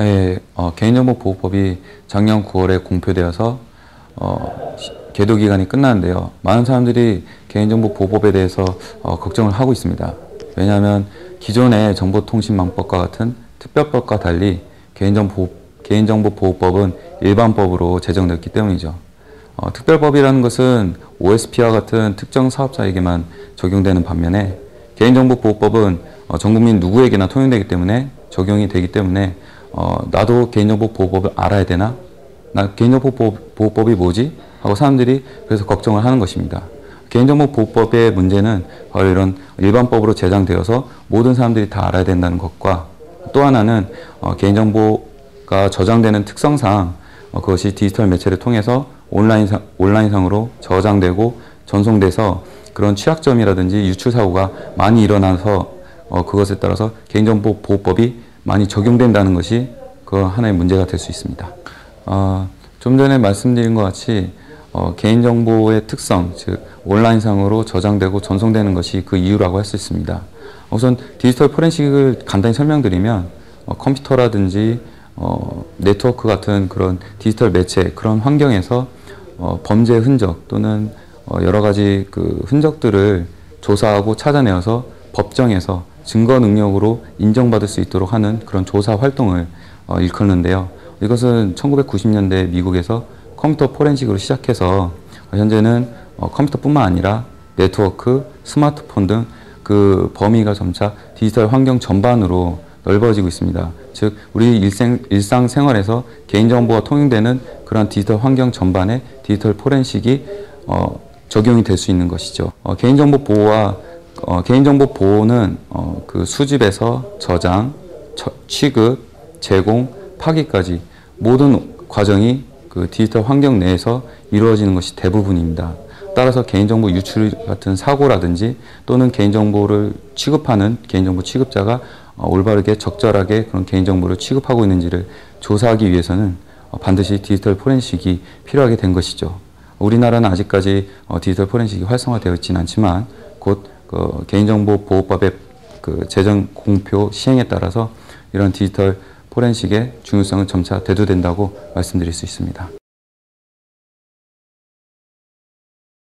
예, 어, 개인정보보호법이 작년 9월에 공표되어서 어, 시- 계도 기간이 끝났는데요. 많은 사람들이 개인정보보호법에 대해서 어, 걱정을 하고 있습니다. 왜냐하면 기존의 정보통신망법과 같은 특별법과 달리 개인정보, 개인정보보호법은 일반법으로 제정됐기 때문이죠. 어, 특별법이라는 것은 OSP와 같은 특정 사업자에게만 적용되는 반면에 개인정보보호법은 어, 전 국민 누구에게나 통용되기 때문에 적용이 되기 때문에 어, 나도 개인정보 보호법을 알아야 되나? 나 개인정보 보호법이 뭐지? 하고 사람들이 그래서 걱정을 하는 것입니다. 개인정보 보호법의 문제는 바로 이런 일반법으로 제정되어서 모든 사람들이 다 알아야 된다는 것과 또 하나는 어, 개인정보가 저장되는 특성상 어, 그것이 디지털 매체를 통해서 온라인상, 온라인상으로 저장되고 전송돼서 그런 취약점이라든지 유출 사고가 많이 일어나서 어, 그것에 따라서 개인정보 보호법이 많이 적용된다는 것이 그 하나의 문제가 될 수 있습니다. 어, 좀 전에 말씀드린 것 같이 어, 개인정보의 특성, 즉 온라인상으로 저장되고 전송되는 것이 그 이유라고 할 수 있습니다. 우선 디지털 포렌식을 간단히 설명드리면 어, 컴퓨터라든지 어, 네트워크 같은 그런 디지털 매체 그런 환경에서 어, 범죄 흔적 또는 어, 여러 가지 그 흔적들을 조사하고 찾아내어서 법정에서 증거 능력으로 인정받을 수 있도록 하는 그런 조사 활동을 어, 일컫는데요. 이것은 1990년대 미국에서 컴퓨터 포렌식으로 시작해서 현재는 어, 컴퓨터뿐만 아니라 네트워크, 스마트폰 등 그 범위가 점차 디지털 환경 전반으로 넓어지고 있습니다. 즉 우리 일생, 일상생활에서 개인정보가 통용되는 그런 디지털 환경 전반에 디지털 포렌식이 어, 적용이 될 수 있는 것이죠. 어, 개인정보 보호와 어, 개인정보 보호는 어, 그 수집에서 저장, 처- 취급, 제공, 파기까지 모든 과정이 그 디지털 환경 내에서 이루어지는 것이 대부분입니다. 따라서 개인정보 유출 같은 사고라든지 또는 개인정보를 취급하는 개인정보 취급자가 어, 올바르게 적절하게 그런 개인정보를 취급하고 있는지를 조사하기 위해서는 어, 반드시 디지털 포렌식이 필요하게 된 것이죠. 우리나라는 아직까지 어, 디지털 포렌식이 활성화되어 있지는 않지만 곧 그 개인정보 보호법의 그 제정 공표 시행에 따라서 이런 디지털 포렌식의 중요성은 점차 대두된다고 말씀드릴 수 있습니다.